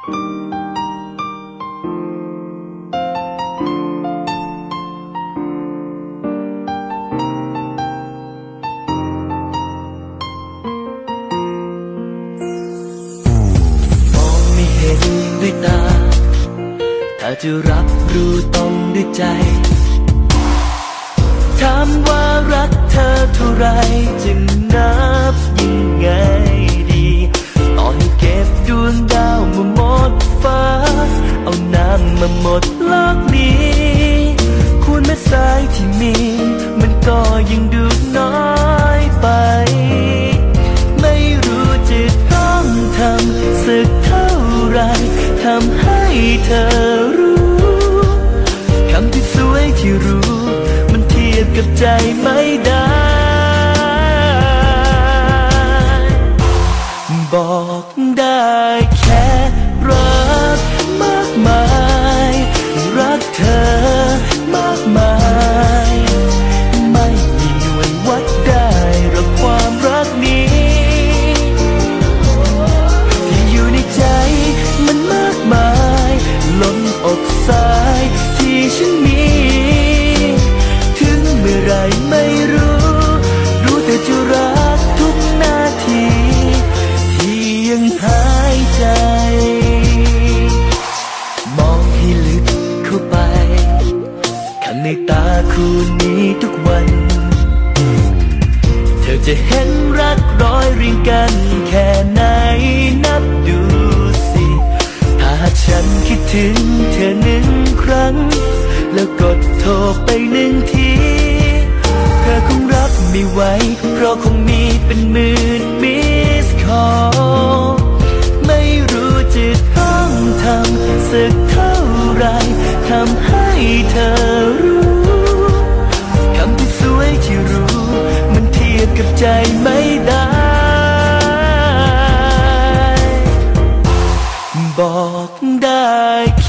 มองไม่เห็นด้วยตา ถ้าจะรับรู้ต้องด้วยใจ ถามว่ารักเธอเท่าไรจะนับยังไงดี ต่อให้เก็บดวงดาวมาหม มาหมดโลกนี้คูณแม่สายที่มี มันก็ยังดูน้อยไป ไม่รู้จะต้องทำสักเท่าไรทำให้เธอรู้คำที่สวยที่รู้ มันเทียบกับใจไหม ในตาคู่นี้ทุกวัน เธอจะเห็นรักร้อยเรียงกันแค่ไหนนับดูสิ ถ้าฉันคิดถึงเธอหนึ่งครั้ง แล้วกดโทรไปหนึ่งที เธอคงรับไม่ไหวเพราะคงมีเป็นหมื่นมิสคอ บ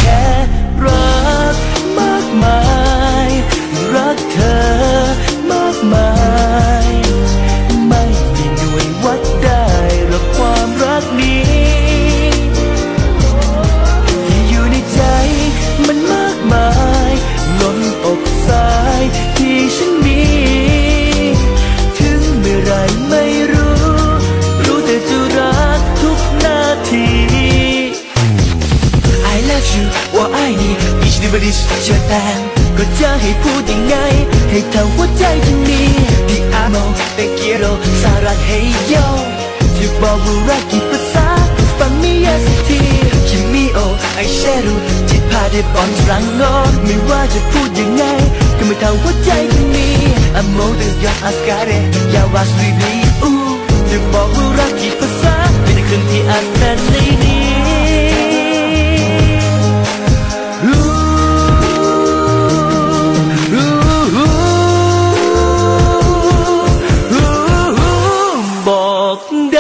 บดิชเชื่อแต่ก็จะให้พูดยังไง ให้เธอหัวใจที่มีที่อาโมเตเกียโรสารักเฮโยที่บอกว่ารักกี่ภาษาฟังไม่ยากสักทีคิมิโอไอเชรูจิตพาได้บอลรังงอนไม่ว่าจะพูดยังไง ก็ไม่เท่าหัวใจที่มี Amore de yo ascare อย่าวาสลีลีอูจะบอกว่ารักกี่ภาษาเป็นคืนที่อา cuộc